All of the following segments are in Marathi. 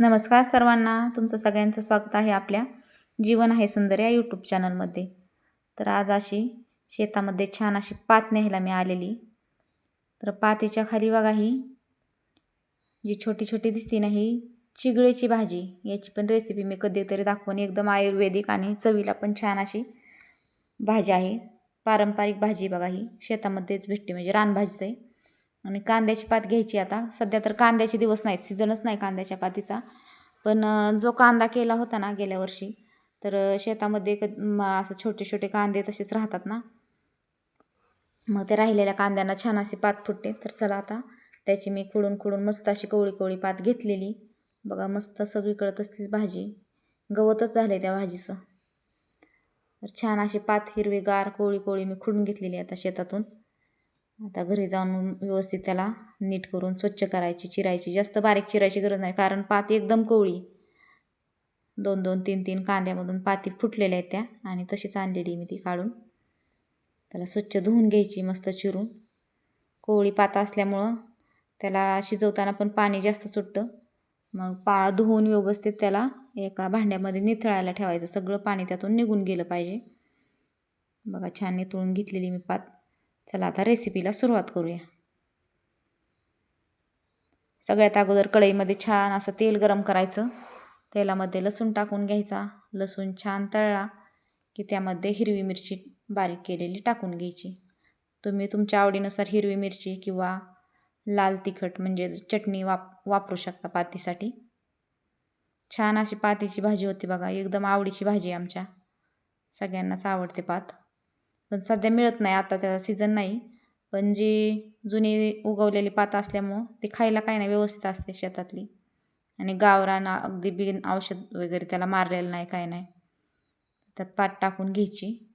नमस्कार सर्वांना. तुमचं सगळ्यांचं स्वागत आहे आपल्या जीवन आहे सुंदर या यूट्यूब चॅनलमध्ये तर आज अशी शेतामध्ये छान अशी पात न्यायला मी आलेली. तर पातीच्या खाली बघा ही. जी छोटी छोटी दिसते ना ही चिगळेची भाजी. याची पण रेसिपी मी कधीतरी दाखवून एकदम आयुर्वेदिक आणि चवीला पण छान अशी भाजी आहे. पारंपरिक भाजी बघा ही. शेतामध्येच भेटते म्हणजे रानभाजीचं आहे. आणि कांद्याची पात घ्यायची आता. सध्या तर कांद्याचे दिवस नाहीत सीझनच नाही कांद्याच्या पातीचा. पण जो कांदा केला होता ना गेल्या वर्षी तर शेतामध्ये क असं छोटे छोटे कांदे तसेच राहतात ना. मग ते राहिलेल्या कांद्यांना छान अशी पात फुटते तर चला आता त्याची मी खुडून खुडून मस्त अशी कवळी कवळी पात घेतलेली. बघा मस्त सगळीकडं तसलीच भाजी. गवतच झालं आहे त्या भाजीचं. तर छान अशी पात हिरवीगार कोळी कोळी मी खुडून घेतलेली आहे आता शेतातून. आता घरी जाऊन व्यवस्थित त्याला नीट करून स्वच्छ करायची चिरायची. जास्त बारीक चिरायची गरज नाही कारण पाती एकदम कोवळी. दोन दोन तीन तीन कांद्यामधून पाती फुटलेल्या आहेत त्या आणि तशीच आणलेली मी ती काढून. त्याला स्वच्छ धुवून घ्यायची मस्त चिरून. कोवळी पाता असल्यामुळं त्याला शिजवताना पण पाणी जास्त सुटतं. मग पा धुवून व्यवस्थित त्याला एका भांड्यामध्ये निथळायला ठेवायचं. सगळं पाणी त्यातून निघून गेलं पाहिजे. बघा छान निथळून घेतलेली मी पात. चला आता रेसिपीला सुरुवात करूया. सगळ्यात अगोदर कढईमध्ये छान असं तेल गरम करायचं. तेलामध्ये लसूण टाकून घ्यायचा. लसूण छान तळला की त्यामध्ये हिरवी मिरची बारीक केलेली टाकून घ्यायची. तुम्ही तुमच्या आवडीनुसार हिरवी मिरची किंवा लाल तिखट म्हणजे चटणी वाप वापरू शकता पातीसाठी. छान अशी पातीची भाजी होती बघा एकदम आवडीची भाजी आहे आमच्या. सगळ्यांनाच आवडते पात. पण सध्या मिळत नाही आता त्याचा सीझन नाही. पण जी जुनी उगवलेली पातं असल्यामुळं ती खायला काही नाही व्यवस्थित असते शेतातली. आणि गावरान अगदी बिन औषध वगैरे त्याला मारलेलं नाही काय नाही. त्यात पात टाकून घ्यायची.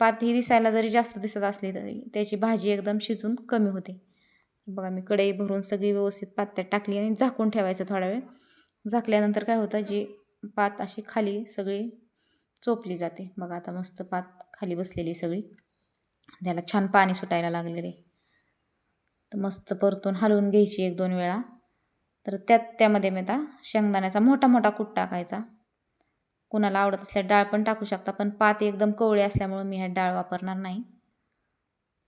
पात ही दिसायला जरी जास्त दिसत असली तरी त्याची भाजी एकदम शिजून कमी होते. बघा मी कढई भरून सगळी व्यवस्थित पात त्यात टाकली आणि झाकून ठेवायचं थोडा वेळ. झाकल्यानंतर काय होतं जी पात अशी खाली सगळी चोपली जाते. बघा आता मस्त पात खाली बसलेली सगळी. त्याला छान पाणी सुटायला लागलेले तर मस्त परतून हलवून घ्यायची एक दोन वेळा. तर त्यात त्यामध्ये मी आता शेंगदाण्याचा मोठा मोठा कूट टाकायचा. कुणाला आवडत असल्या डाळ पण टाकू शकता पण पात एकदम कवळी असल्यामुळं मी ह्या डाळ वापरणार नाही.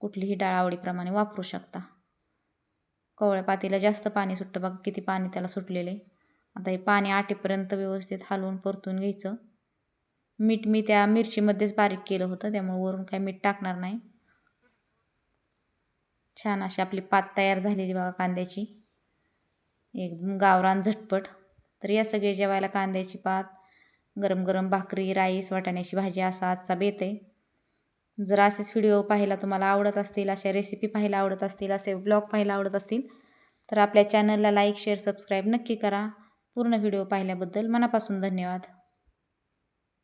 कुठलीही डाळ आवडीप्रमाणे वापरू शकता. कवळ्या पातीला जास्त पाणी सुटतं. बघा किती पाणी त्याला सुटलेलं आहे. आता हे पाणी आटेपर्यंत व्यवस्थित हलवून परतून घ्यायचं. मीठ मी त्या मिरचीमध्येच बारीक केलं होतं त्यामुळे वरून काही मीठ टाकणार नाही. छान अशी आपली पात तयार झालेली बघा कांद्याची. एकदम गावरान झटपट. तर या सगळे जेवायला कांद्याची पात गरम गरम भाकरी राईस वाटाण्याची भाजी असा आजचा बेत आहे. जर असेच व्हिडिओ पाहायला तुम्हाला आवडत असतील अशा रेसिपी पाहायला आवडत असतील असे ब्लॉग पाहायला आवडत असतील तर आपल्या चॅनलला लाईक शेअर सबस्क्राईब नक्की करा. पूर्ण व्हिडिओ पाहिल्याबद्दल मनापासून धन्यवाद.